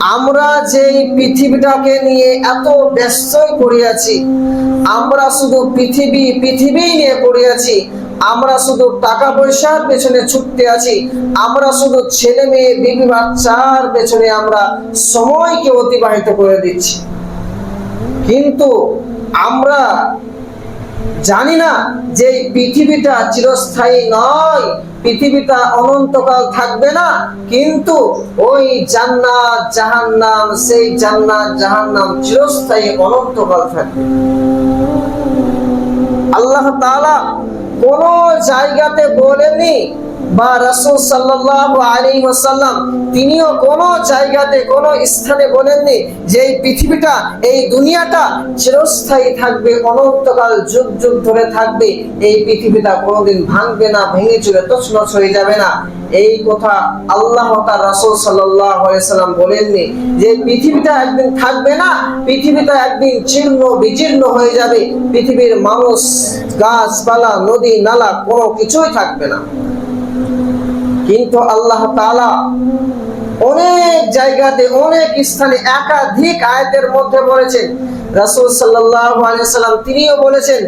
আমরা যে পৃথিবীটাকে নিয়ে এত ব্যস্তই পড়িয়াছি, আমরা শুধু পৃথিবী পৃথিবী নিয়ে পড়িয়াছি, আমরা শুধু টাকা পয়সার পেছনে ছুটতে আছি, আমরা শুধু ছেলে মেয়ে, বিবি, বাচ্চার পেছনে আমরা সময়কে অতিবাহিত করে দিচ্ছি। কিন্তু আমরা জানি না যে পৃথিবীটা চিরস্থায়ী নয়, পৃথিবীটা অনন্তকাল থাকবে না, কিন্তু ওই জান্নাত, জাহান্নাম, সেই জান্নাত, জাহান্নাম চিরস্থায়ী অনন্তকাল থাকবে। আল্লাহ তাআলা কোন জায়গাতে বলেননি বা রাসূল সাল্লাল্লাহু আলাইহি ওয়াসাল্লাম তিনিও কোন জায়গাতে, কোন স্থানে বলেননি যে এই পৃথিবীটা, এই দুনিয়াটা চিরস্থায়ী থাকবে, অনন্তকাল যুগ যুগ ধরে থাকবে, এই পৃথিবীটা কোনোদিন ভাঙবে না, ভেঙে চলে তছনছ হয়ে যাবে না। এই কথা আল্লাহ তার রাসূল সাল্লাম বলেননি যে পৃথিবীটা একদিন থাকবে না, পৃথিবীটা একদিন জীর্ণ বিজীর্ণ হয়ে যাবে, পৃথিবীর মানুষ, গাছপালা, নদী, নালা কোনো কিছুই থাকবে না। কিন্তু আল্লাহ তালা অনেক জায়গাতে, অনেক স্থানে একাধিক আয়তের মধ্যে বলেছেন, রাসুল সাল্লাম তিনিও বলেছেন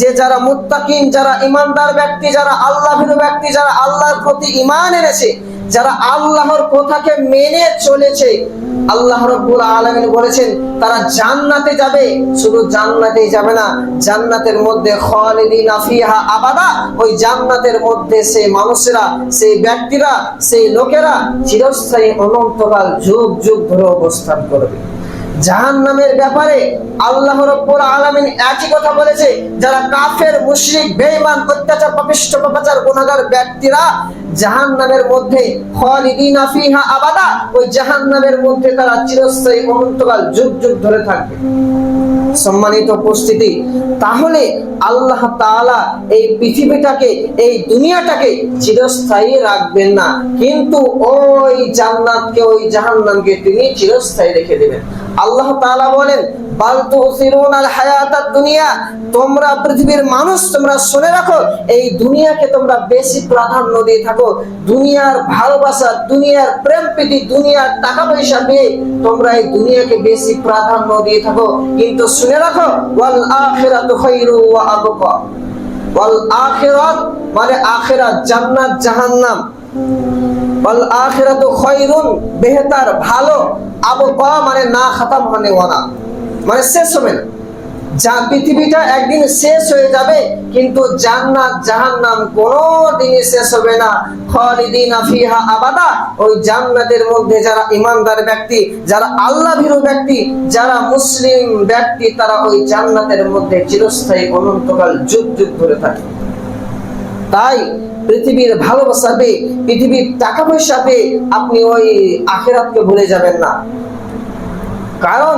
যে যারা মুত্তাকিন, যারা ইমানদার ব্যক্তি, যারা আল্লাহ ব্যক্তি যারা আল্লাহর প্রতি ইমান এনেছে যারা আল্লাহর কথাকে মেনে চলেছে, আল্লাহ রব্বুল আলামিন বলেছেন, তারা জান্নাতে যাবে, শুধু জান্নাতেই যাবে না, জান্নাতের মধ্যে খালিদিনা ফিহা আবাদা, ওই জান্নাতের মধ্যে সেই মানুষেরা, সেই ব্যক্তিরা, সেই লোকেরা চিরস্থায়ী অনন্তকাল যুগ যুগ ধরে অবস্থান করবে। জাহান্নামের ব্যাপারে আল্লাহ রব্বুল আলামিন একই কথা বলেছে, যারা কাফের, মুশরিক, বেঈমান, অত্যাচার, পাপিষ্ঠ, পাপাচার, গুনাহগার ব্যক্তিরা ফিহা আবাদা, ওই মধ্যে তারা চিরস্থায়ী অনন্তকাল যুগ যুগ ধরে থাকবে। সম্মানিত উপস্থিতি, তাহলে আল্লাহ তাআলা এই পৃথিবীটাকে, এই দুনিয়াটাকে চিরস্থায়ী রাখবেন না। কিন্তু ওই জান্নাতকে, ওই জাহান্নামকে তিনি চিরস্থায়ী রেখে দেবেন। আল্লাহ তাআলা বলেন তোমরা পৃথিবীর মানুষ, তোমরা শুনে রাখো, এই দুনিয়াকে তোমরা বেশি প্রাধান্য দিয়ে থাকো। দুনিয়ার ভালোবাসা, দুনিয়ার প্রেম প্রীতি, দুনিয়ার টাকা পয়সা পেয়ে তোমরা এই দুনিয়াকে বেশি প্রাধান্য দিয়ে থাকো। কিন্তু শুনে রাখো, ওয়াল আখিরাতু ওয়া আবকা। ওয়াল আখিরাত মানে আখিরাত, জান্নাত, জাহান্নাম। ওয়াল আখিরাতু বেহতার, ভালো। আবকা মানে না খতম হনে ওয়ালা মানে শেষ হবে না। যা পৃথিবীটা একদিন শেষ হয়ে যাবে, কিন্তু জান্নাত, জাহান্নাম শেষ হবে না। খালিদিনা ফিহা আবাদা। ওই জান্নাতের মধ্যে যারা ইমানদার ব্যক্তি, যারা আল্লাহ ভীরু ব্যক্তি, যারা মুসলিম ব্যক্তি, তারা ওই জান্নাতের মধ্যে চিরস্থায়ী অনন্তকাল যুগ যুগ ধরে থাকে। তাই পৃথিবীর ভালোবাসা পেয়ে, পৃথিবীর টাকা পয়সা পেয়ে আপনি ওই আখেরাতকে ভুলে যাবেন না। কারণ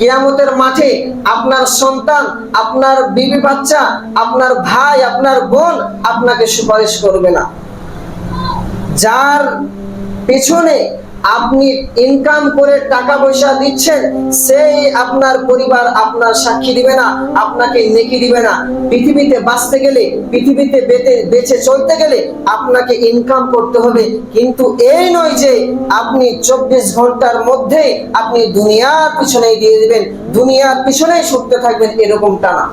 কিয়ামতের মাঠে আপনার সন্তান, আপনার বিবি বাচ্চা, আপনার ভাই, আপনার বোন আপনাকে সুপারিশ করবে না। যার পেছনে আপনি ইনকাম করে টাকা পয়সা দিচ্ছেন, সেই আপনার পরিবার আপনার সাক্ষী দিবে না, আপনাকে নেকি দিবে না। পৃথিবীতে বাঁচতে গেলে, পৃথিবীতে বেঁচে বেঁচে চলতে গেলে আপনাকে ইনকাম করতে হবে। কিন্তু এই নয় যে আপনি চব্বিশ ঘণ্টার মধ্যে আপনি দুনিয়ার পিছনেই দিয়ে দিবেন, দুনিয়ার পিছনেই ছুটতে থাকবেন, এরকমটা না।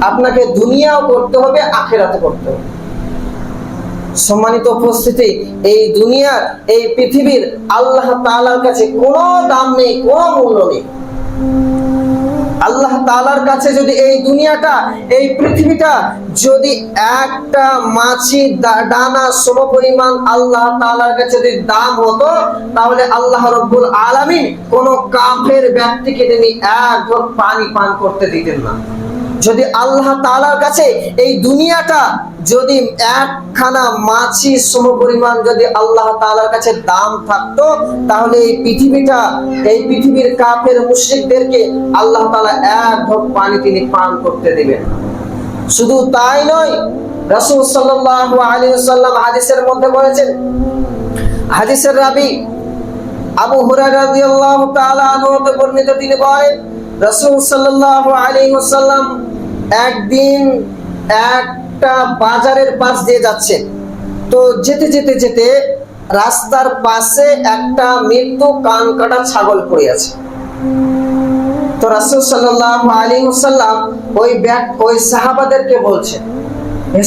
আপনাকে দুনিয়াও করতে হবে, আখেরাতে করতে হবে। সম্মানিত উপস্থিতি, এই দুনিয়ার, এই পৃথিবীর আল্লাহ তাআলার কাছে কোনো দাম নেই, কোনো মূল্য নেই। আল্লাহ তাআলার কাছে যদি এই দুনিয়াটা, এই পৃথিবীটা যদি একটা মাছি ডানা সম পরিমাণ আল্লাহ তাআলার কাছে যদি দাম হতো, তাহলে আল্লাহ রব্বুল আলামিন কোন কাফের ব্যক্তিকে তিনি এক ঢোক পানি পান করতে দিতেন না। যদি আল্লাহ তালার কাছে এই দুনিয়াটা যদি একখানা মাছি সম পরিমাণ যদি আল্লাহ তালার কাছে দাম থাকতো, তাহলে এই পৃথিবীটা, এই পৃথিবীর কাফের মুশরিকদেরকে আল্লাহ তালা এক ঢোক পানি তিনি পান করতে দিবেন। শুধু তাই নয়, রাসূল সাল্লাল্লাহু আলাইহি সাল্লাম হাদিসের মধ্যে বলেছেন, হাদিসের রাবি আবু হুরায়রা রাদিয়াল্লাহু তাআলা আনহু বর্ণিত তিনি বলেন, রাসূল সাল্লাল্লাহু আলাইহি ওয়াসাল্লাম একদিন একটা বাজারের পাশ দিয়ে যাচ্ছেন তো যেতে যেতে যেতে রাস্তার পাশে একটা মৃত্যু কান কাটা ছাগল পড়ে আছে। তো রাসূল সাল্লাল্লাহু আলাইহি ওয়াসাল্লাম ওই ব্যাগ ওই সাহাবাদেরকে বলছেন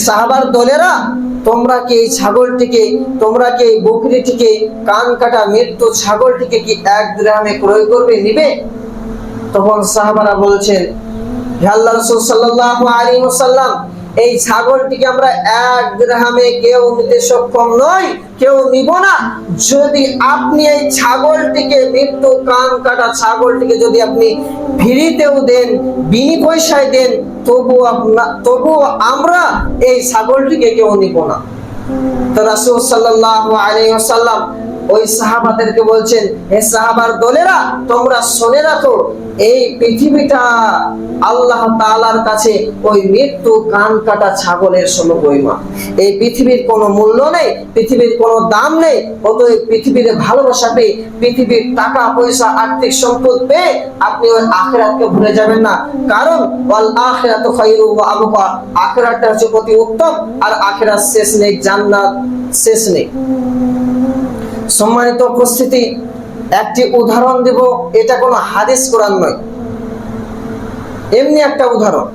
সাহাবার দলেরা, তোমরা কি এই ছাগলটিকে, তোমরা কি এই বকরিটিকে, কান কাটা মৃত্যু ছাগলটিকে কি এক গ্রামে ক্রয় করবে নিবে? তখন সাহাবারা বলছেন হে রাসূল আলাইহি ওয়াসাল্লাম, এই ছাগলটিকে আমরা এক গ্রামে কেউ নিতে সক্ষম নই, কেউ নিব না। যদি আপনি এই ছাগলটিকে মৃত্যু কান কাটা ছাগলটিকে যদি আপনি ফ্রিতেও দেন, বিনি পয়সায় দেন তবু আপনা তবু আমরা এই ছাগলটিকে কেউ নিব না। তো রাসূল আলাইহি ওয়াসাল্লাম ওই সাহাবাদেরকে বলছেন, হে সাহাবার দলেরা, তোমরা শুনে রাখো, এই পৃথিবীটা আল্লাহ তাআলার কাছে ওই মৃত্যু কান কাটা ছাগলের সমপরিমাণ। এই পৃথিবীর কোনো মূল্য নেই, পৃথিবীর কোনো দাম নেই, অতএব পৃথিবীর ভালোবাসা পেয়ে, পৃথিবীর টাকা, পয়সা, আর্থিক সম্পদ পেয়ে আপনি ওই আখেরাতকে ভুলে যাবেন না। কারণ, ওয়াল আখিরাতু খায়রু ওয়া আবকা। আখিরাতটা হচ্ছে অতি উত্তম, আর আখিরাত শেষ নেই, জান্নাত শেষ নেই। সম্মানিত উপস্থিতি, একটি উদাহরণ দেব, এটা কোনো হাদিস কোরআন নয়। এমনি একটা উদাহরণ।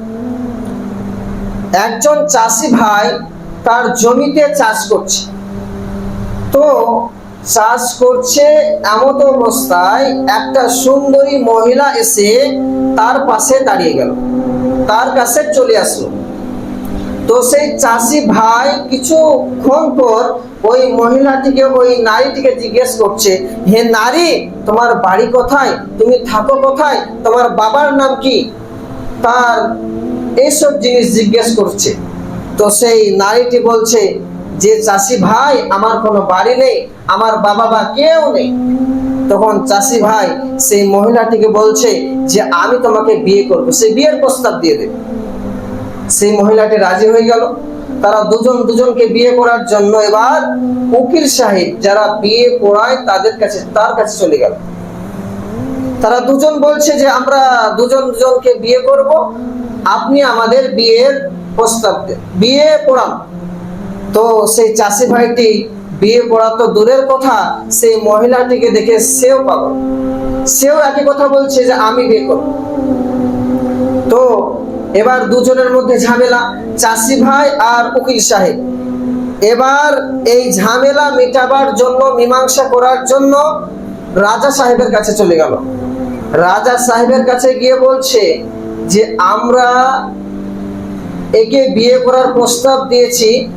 একজন চাষি ভাই তার জমিতে চাষ করছে। তো চাষ করছে এমন অবস্থায় একটা সুন্দরী মহিলা এসে তার পাশে দাঁড়িয়ে গেল। তার কাছে চলে আসলো। তো সেই চাষি ভাই কিছুক্ষণ পর ওই মহিলাটিকে, ওই নারীটিকে জিজ্ঞেস করছে, হে নারী, তোমার বাড়ি কোথায়? তুমি থাকো কোথায়? তোমার বাবার নাম কি? তার এইসব জিনিস জিজ্ঞেস করছে। তো সেই নারীটি বলছে, যে চাষি ভাই, আমার কোনো বাড়ি নেই, আমার বাবা বা কেউ নেই। তখন চাষি ভাই সেই মহিলাটিকে বলছে, যে আমি তোমাকে বিয়ে করব সেই বিয়ের প্রস্তাব দিয়ে দেবে। সেই মহিলাটি রাজি হয়ে গেল। তারা দুজন দুজনকে বিয়ে করার জন্য এবার উকিল সাহেব যারা বিয়ে পড়ায় তাদের কাছে তার কাছে চলে গেল। তারা দুজন বলছে যে, আমরা দুজন দুজনকে বিয়ে করব। আপনি আমাদের বিয়ের প্রস্তাব দেন। বিয়ে পড়ান তো সেই চাষি ভাইটি বিয়ে পড়া তো দূরের কথা, সেই মহিলাটিকে দেখে সেও পাগল। সেও একই কথা বলছে যে, আমি বিয়ে করব। তো এবার দুজনের মধ্যে ঝামেলা, চাষি ভাই আর উকিল সাহেব। এবার এই ঝামেলা মেটাবার জন্য, মীমাংসা করার জন্য রাজা সাহেবের কাছে চলে গেল। রাজা সাহেবের কাছে গিয়ে বলছে যে, আমরা একে বিয়ে করার প্রস্তাব দিয়েছি